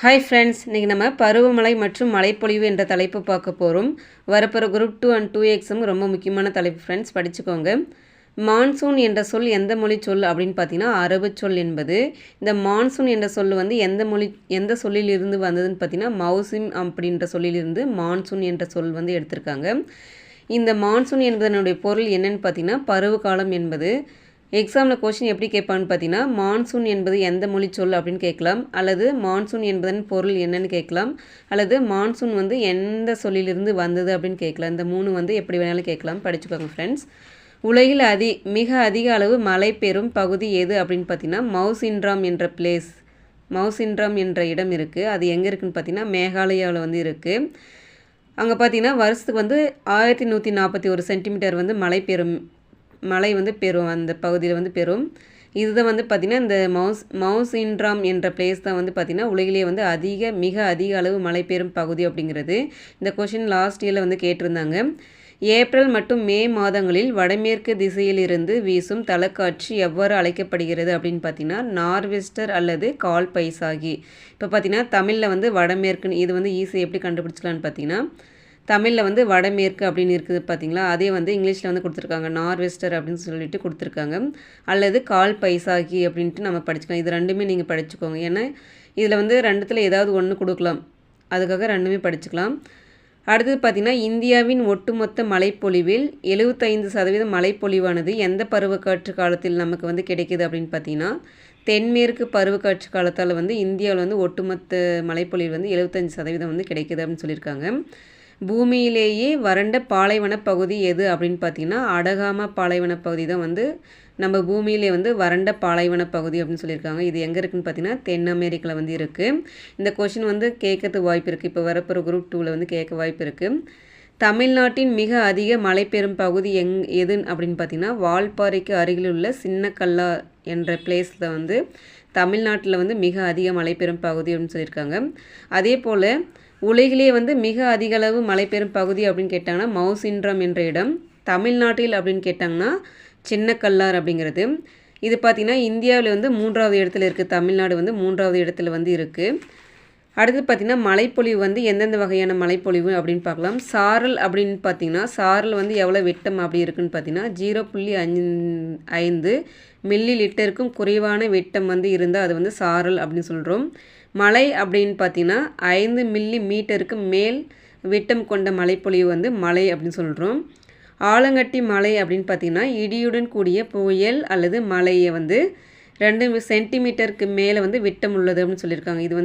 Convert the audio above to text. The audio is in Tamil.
ஹாய் ஃப்ரெண்ட்ஸ் இன்றைக்கி நம்ம பருவமழை மற்றும் மழைப்பொழிவு என்ற தலைப்பு பார்க்க போகிறோம் வரப்போகிற குரூப் டூ அண்ட் டூ எக்ஸும் ரொம்ப முக்கியமான தலைப்பு ஃப்ரெண்ட்ஸ் படிச்சுக்கோங்க. மான்சூன் என்ற சொல் எந்த மொழி சொல் அப்படின்னு பார்த்தீங்கன்னா அரபு சொல் என்பது. இந்த மான்சூன் என்ற சொல் வந்து எந்த மொழி எந்த சொல்லிலிருந்து வந்ததுன்னு பார்த்தீங்கன்னா மௌசிம் அப்படின்ற சொல்லிலிருந்து மான்சூன் என்ற சொல் வந்து எடுத்திருக்காங்க. இந்த மான்சூன் என்பதனுடைய பொருள் என்னென்னு பார்த்தீங்கன்னா பருவகாலம் என்பது. எக்ஸாமில் கொஷின் எப்படி கேட்பான்னு பார்த்தீங்கன்னா மான்சூன் என்பது எந்த மொழி சொல் அப்படின்னு கேட்கலாம். அல்லது மான்சூன் என்பதன் பொருள் என்னன்னு கேட்கலாம். அல்லது மான்சூன் வந்து எந்த சொல்லிலிருந்து வந்தது அப்படின்னு கேட்கலாம். இந்த மூணு வந்து எப்படி வேணாலும் கேட்கலாம். படிச்சுக்கோங்க ஃப்ரெண்ட்ஸ் உலகில் அதி மிக அதிக அளவு மழை பெறும் பகுதி எது அப்படின்னு பார்த்தீங்கன்னா மவுசின்ட்ராம் என்ற பிளேஸ் மவுசின்ட்ராம் என்ற இடம் இருக்குது அது எங்கே இருக்குதுன்னு பார்த்தீங்கன்னா மேகாலயாவில் வந்து இருக்குது அங்கே பார்த்தீங்கன்னா வருஷத்துக்கு வந்து ஆயிரத்தி நூற்றி நாற்பத்தி ஒரு சென்டிமீட்டர் வந்து மழை பெறும் மழை வந்து பெறும் அந்த பகுதியில் வந்து பெறும் இதுதான் வந்து பார்த்திங்கன்னா இந்த மவுஸ் மவுஸ் இன்ட்ராம் என்ற பிளேஸ் தான் வந்து பார்த்திங்கன்னா உலகிலேயே வந்து அதிக மிக அதிக அளவு மழை பெறும் பகுதி அப்படிங்கிறது. இந்த கொஷின் லாஸ்ட் இயரில் வந்து கேட்டிருந்தாங்க. ஏப்ரல் மற்றும் மே மாதங்களில் வடமேற்கு திசையிலிருந்து வீசும் தலைக்காட்சி எவ்வாறு அழைக்கப்படுகிறது அப்படின்னு பார்த்தீங்கன்னா நார்வெஸ்டர் அல்லது கால் பைசாகி. இப்போ பார்த்தீங்கன்னா தமிழில் வந்து வடமேற்குன்னு இது வந்து ஈஸி எப்படி கண்டுபிடிச்சிக்கலான்னு பார்த்தீங்கன்னா தமிழில் வந்து வடமேற்கு அப்படின்னு இருக்குது பார்த்தீங்களா அதே வந்து இங்கிலீஷில் வந்து கொடுத்துருக்காங்க. நார்வெஸ்டர் அப்படின்னு சொல்லிட்டு கொடுத்துருக்காங்க. அல்லது கால் பைசாகி அப்படின்ட்டு நம்ம படிச்சுக்கலாம். இது ரெண்டுமே நீங்கள் படிச்சுக்கோங்க. ஏன்னா இதில் வந்து ரெண்டுத்தில் ஏதாவது ஒன்று கொடுக்கலாம். அதுக்காக ரெண்டுமே படிச்சுக்கலாம். அடுத்தது பார்த்திங்கன்னா இந்தியாவின் ஒட்டுமொத்த மழைப்பொழிவில் எழுபத்தைந்து சதவீதம் மழைப்பொழிவானது எந்த பருவக்காற்று காலத்தில் நமக்கு வந்து கிடைக்கிது அப்படின்னு பார்த்தீங்கன்னா தென்மேற்கு பருவக்காற்று காலத்தால் வந்து இந்தியாவில் வந்து ஒட்டுமொத்த மழைப்பொழிவு வந்து எழுபத்தஞ்சு சதவீதம் வந்து கிடைக்குது அப்படின்னு சொல்லியிருக்காங்க. பூமியிலேயே வறண்ட பாலைவன பகுதி எது அப்படின்னு பார்த்தீங்கன்னா அடகாம பாலைவன பகுதி தான் வந்து நம்ம பூமியிலே வந்து வறண்ட பாலைவன பகுதி அப்படின்னு சொல்லியிருக்காங்க. இது எங்கே இருக்குதுன்னு பார்த்தீங்கன்னா தென் அமெரிக்காவில் வந்து இருக்குது இந்த கொஷின் வந்து கேட்கறதுக்கு வாய்ப்பு இருக்குது இப்போ வரப்போகிற குரூப் டூவில் வந்து கேட்க வாய்ப்பு இருக்குது தமிழ்நாட்டின் மிக அதிக மழை பெறும் பகுதி எங் எதுன்னு அப்படின்னு பார்த்தீங்கன்னா வால்பாறைக்கு அருகில் உள்ள சின்னக்கல்லா என்ற பிளேஸில் வந்து தமிழ்நாட்டில் வந்து மிக அதிக மழை பெறும் பகுதி அப்படின்னு சொல்லியிருக்காங்க. அதே போல் உலகிலே வந்து மிக அதிக அளவு மழை பெறும் பகுதி அப்படின்னு கேட்டாங்கன்னா மவுசின்றம் என்ற இடம். தமிழ்நாட்டில் அப்படின்னு கேட்டாங்கன்னா சின்னக்கல்லார் அப்படிங்கிறது. இது பார்த்திங்கன்னா இந்தியாவில் வந்து மூன்றாவது இடத்துல இருக்குது தமிழ்நாடு வந்து மூன்றாவது இடத்துல வந்து இருக்குது அடுத்து பார்த்திங்கன்னா மழைப்பொழிவு வந்து எந்தெந்த வகையான மழைப்பொழிவு அப்படின்னு பார்க்கலாம். சாரல் அப்படின்னு பார்த்தீங்கன்னா சாரல் வந்து எவ்வளோ வெட்டம் அப்படி இருக்குன்னு பார்த்தீங்கன்னா ஜீரோ புள்ளி அஞ்சு ஐந்து மில்லி லிட்டருக்கும் குறைவான வெட்டம் வந்து இருந்தால் அது வந்து சாரல் அப்படின்னு சொல்கிறோம் மழை அப்படின்னு பார்த்தீங்கன்னா ஐந்து மில்லி மீட்டருக்கு மேல் விட்டம் கொண்ட மழைப்பொழிவு வந்து மழை அப்படின்னு சொல்கிறோம் ஆலங்கட்டி மலை அப்படின்னு பார்த்தீங்கன்னா இடியுடன் கூடிய புயல் அல்லது மழையை வந்து ரெண்டு சென்டிமீட்டருக்கு மேலே வந்து விட்டம் உள்ளது அப்படின்னு சொல்லியிருக்காங்க. இது வந்து